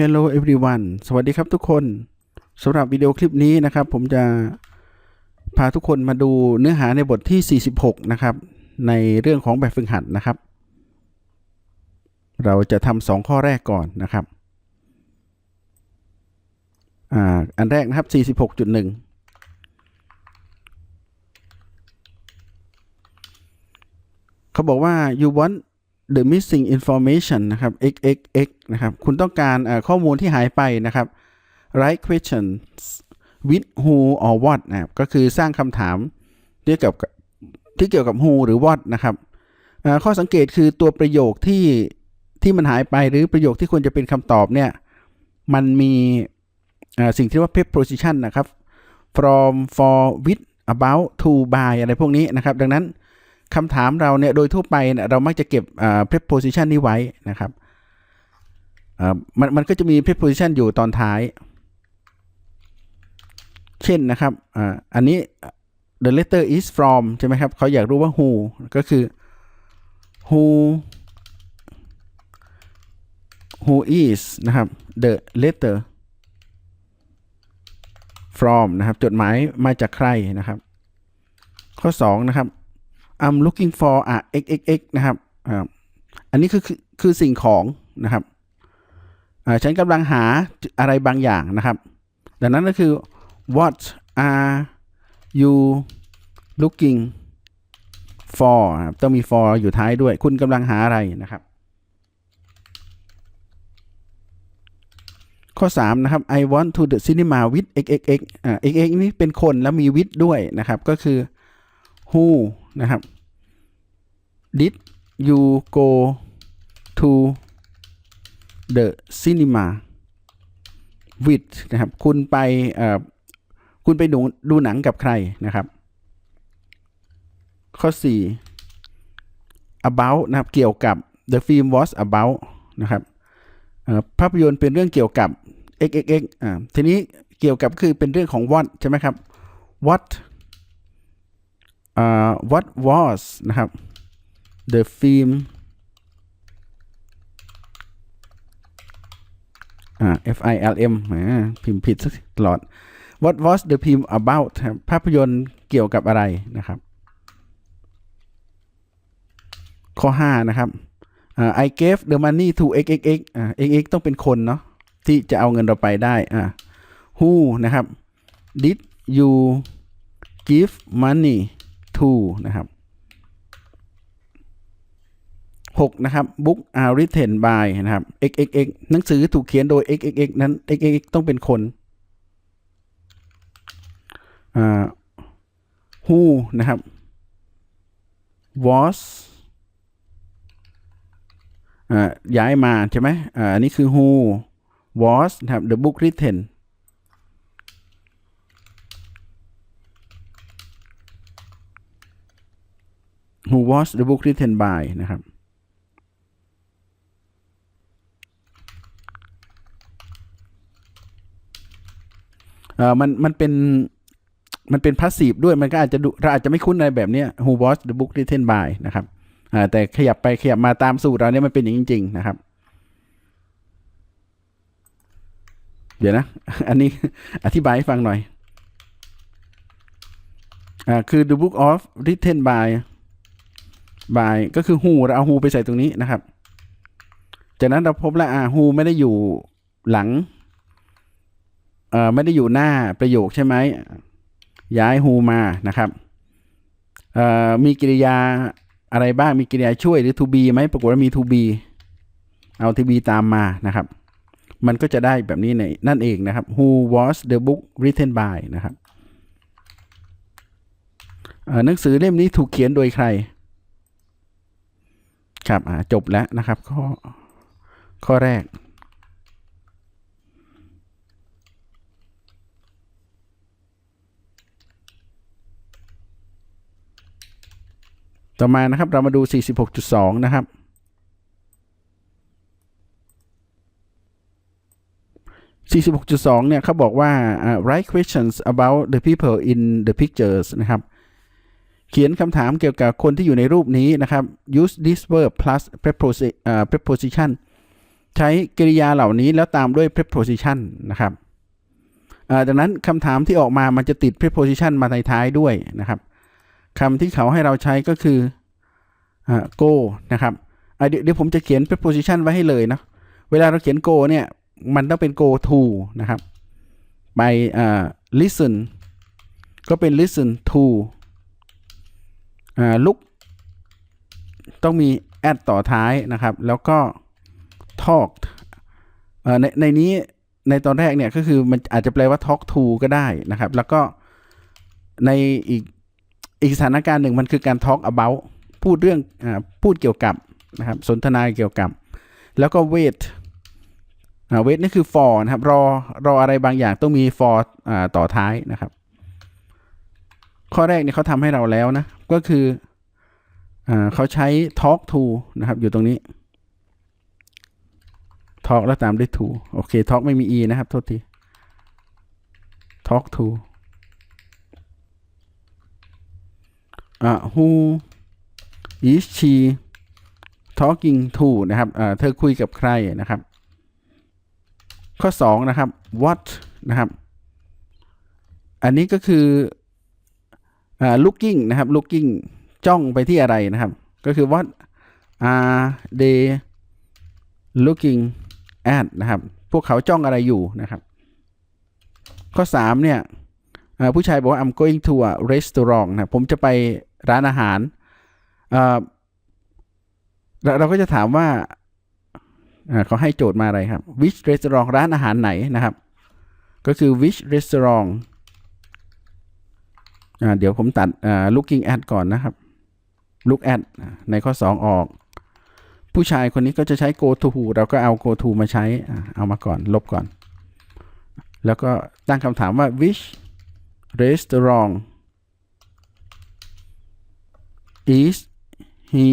Hello everyone สวัสดีครับทุกคนสำหรับวิดีโอคลิปนี้นะครับ ผมจะพาทุกคนมาดูเนื้อหาในบทที่ 46 นะครับ ในเรื่องของแบบฝึกหัดนะครับ เราจะทำสองข้อแรกก่อนนะครับออันแรกนะครับ 46.1 เขาบอกว่า you want the missing information นะครับ xxx นะครับ คุณต้องการข้อมูลที่หายไปนะครับ right questions with who or what นะครับ ก็คือสร้างคำถามเกี่ยวกับที่เกี่ยวกับ who หรือ what นะครับข้อสังเกตคือตัวประโยคที่ที่มันหายไปหรือประโยคที่ควรจะเป็นคำตอบเนี่ย มันมีสิ่งที่เรียกว่า preposition นะครับ from for with about to by อะไรพวกนี้นะครับ ดังนั้น คำถามเราเนี่ยโดยทั่วไปเนี่ยเรามักจะเก็บอ่า preposition นี้ไว้นะครับอ่ามันมันก็จะมี preposition อยู่ตอนท้าย เช่นนะครับอ่อันนี้ the letter is from ใช่ไหมครับเขาอยากรู้ว่า who ก็คือ who who is นะครับ the letter from นะครับ จดหมายมาจากใครนะครับ ข้อ 2 นะครับ I'm looking for อะ xxx นะครับอ่าอันนี้คือคือคือสิ่งของนะครับอ่าฉันกำลังหาอะไรบางอย่างนะครับ ดังนั้นก็คือ what are you looking for นะครับต้องมี for อยู่ท้ายด้วย คุณกำลังหาอะไรนะครับ ข้อ 3 นะครับ I want to the cinema with xxx อ่า xx นี่เป็นคนแล้วมี with ด้วยนะครับ ก็คือ who นะครับ did you go to the cinema with นะครับ คุณไปคุณไปดูดูหนังกับใครนะครับ ข้อ 4 about นะครับ เกี่ยวกับ the film was about นะครับภาพยนตร์เป็นเรื่องเกี่ยวกับ xxx อ่าทีนี้เกี่ยวกับคือเป็นเรื่องของ what ใช่ไหมครับ what what was นะครับ the film อ่า F I L M พิมพ์ผิดสักตลอด what was the film about ภาพยนตร์เกี่ยวกับอะไรนะครับ ข้อ 5 นะครับ I gave the money to xxx อ่า xx ต้องเป็นคนเนาะที่จะเอาเงินเราไปได้อ่า who นะครับ did you give money to นะครับ6นะครับ book are written by นะครับ xxx หนังสือถูกเขียนโดย xxx นั้น xxx ต้องเป็นคนอ่า who นะครับ was ย้ายมาใช่ไหมอ่าอันนี้คือ who was นะครับ the book written who was the book written by นะครับ เอ่อมันมันเป็นมันเป็นพาสซีฟด้วยมันก็อาจจะดูเราอาจจะไม่คุ้นอะไรแบบนี้ who was the book written by นะครับอ่าแต่ขยับไปขยับมาตามสูตรเราเนี่ยมันเป็นอย่างจริง ๆ นะครับ เดี๋ยวนะ อันนี้อธิบายให้ฟังหน่อย อ่า คือ the book of written by by ก็คือ who เราเอา who ไปใส่ตรงนี้นะครับ จากนั้นเราพบแล้วอ่า who ไม่ได้อยู่หลังเอ่อไม่ได้อยู่หน้าประโยคใช่ไหมย้าย who มานะครับเอ่อมีกริยาอะไรบ้างมีกริยาช่วยหรือ to be ไหมปรากฏว่ามี to be เอา to be ตามมานะครับ มันก็จะได้แบบนี้ในนั่นเองนะครับ who was the book written by นะครับหนังสือเล่มนี้ถูกเขียนโดยใคร ครับอ่าจบแล้วนะครับข้อข้อแรกต่อมานะครับเรามาดู 46.2 นะครับ 46.2 เนี่ยเขาบอกว่าอ่า write questions about the people in the pictures นะครับ เขียนคำถามเกี่ยวกับคนที่อยู่ในรูปนี้นะครับ use this verb plus preposition ใช้กริยาเหล่านี้แล้วตามด้วย preposition นะครับดังนั้นคำถามที่ออกมามันจะติด preposition มาในท้ายด้วยนะครับคำที่เขาให้เราใช้ก็คืออ go นะครับเดี๋ยวผมจะเขียน preposition ไว้ให้เลยนะเวลาเราเขียน go เนี่ย มันต้องเป็น go to นะครับ ไป listen ก็เป็น listen to อ่า look ต้องมี add ต่อท้ายนะครับ แล้วก็ talk เอ่อในในนี้ในตอนแรกเนี่ยก็คือมันอาจจะแปลว่า talk to ก็ได้นะครับ แล้วก็ในอีกอีกสถานการณ์หนึ่งมันคือการ talk about พูดเรื่องอพูดเกี่ยวกับนะครับสนทนาเกี่ยวกับ แล้วก็ wait อ่า wait นี่คือ for นะครับ รอรออะไรบางอย่างต้องมี for อ่าต่อท้ายนะครับ ข้อแรกเนี่ยเขาทำให้เราแล้วนะ ก็คืออเขาใช้ talk to นะครับ อยู่ตรงนี้ talk แล้วตามด้วย to โอเค talk ไม่มี e นะครับ โทษที talk to อ่า who is she talking to นะครับเธอคุยกับใครนะครับ ข้อ 2 นะครับ what นะครับ อันนี้ก็คือ looking นะครับ looking จ้องไปที่อะไรนะครับ ก็คือ what are they looking at นะครับ พวกเขาจ้องอะไรอยู่นะครับ ข้อ 3 เนี่ยผู้ชายบอกว่า I'm going to a restaurant นะผมจะไปร้านอาหาร เราเราก็จะถามว่าเขาให้โจทย์มาอะไรครับ which restaurant ร้านอาหารไหนนะครับ ก็คือ which restaurant เดี๋ยวผมตัด looking at ก่อนนะครับ look at ในข้อ 2 ออก ผู้ชายคนนี้ก็จะใช้ go to เราก็เอา go to มาใช้เอามาก่อน ลบก่อน แล้วก็ตั้งคำถามว่า which restaurant is he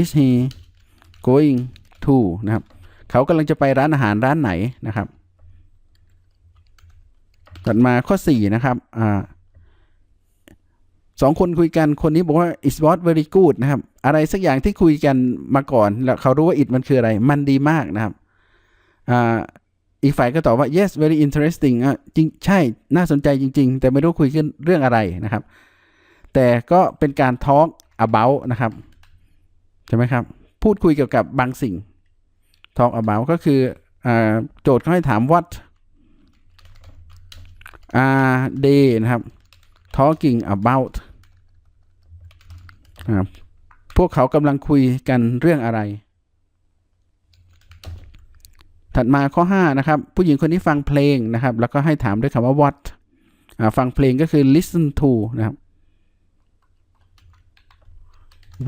is he going to นะครับ เขากำลังจะไปร้านอาหารร้านไหนนะครับถัดมาข้อ 4 นะครับอ่า สองคนคุยกันคนนี้บอกว่า it was very good นะครับ อะไรสักอย่างที่คุยกันมาก่อน แล้วเขารู้ว่า it มันคืออะไร มันดีมากนะครับอีกฝ่ายก็ตอบว่า yes very interesting อะจริงใช่น่าสนใจจริง ๆ แต่ไม่รู้คุยกันเรื่องอะไรนะครับ แต่ก็เป็นการ talk about นะครับ ใช่ไหมครับ พูดคุยเกี่ยวกับบางสิ่ง talk about ก็คืออโจทย์เขาให้ถาม what are they นะครับ talking about พวกเขากำลังคุยกันเรื่องอะไร ถัดมาข้อ 5 นะครับ ผู้หญิงคนนี้ฟังเพลงนะครับ แล้วก็ให้ถามด้วยคำว่า what ฟังเพลงก็คือ listen to นะครับ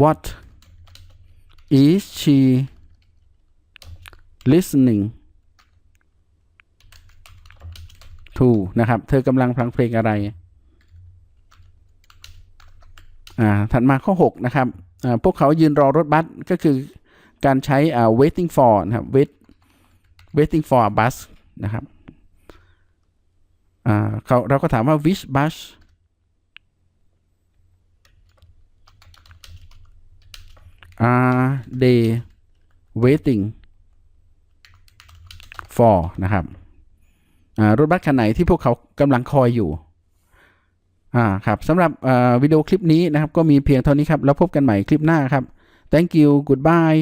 what is she listening to นะครับ เธอกำลังฟังเพลงอะไร อ่า ถัดมาข้อ6นะครับพวกเขายืนรอรถบัสก็คือการใช้ waiting for นะครับ wait waiting for a bus นะครับเขาเราก็ถามว่า which bus are they waiting for นะครับรถบัสคันไหนที่พวกเขากำลังคอยอยู่ อ่าครับสำหรับวิดีโอคลิปนี้นะครับก็มีเพียงเท่านี้ครับ แล้วพบกันใหม่คลิปหน้าครับ thank you goodbye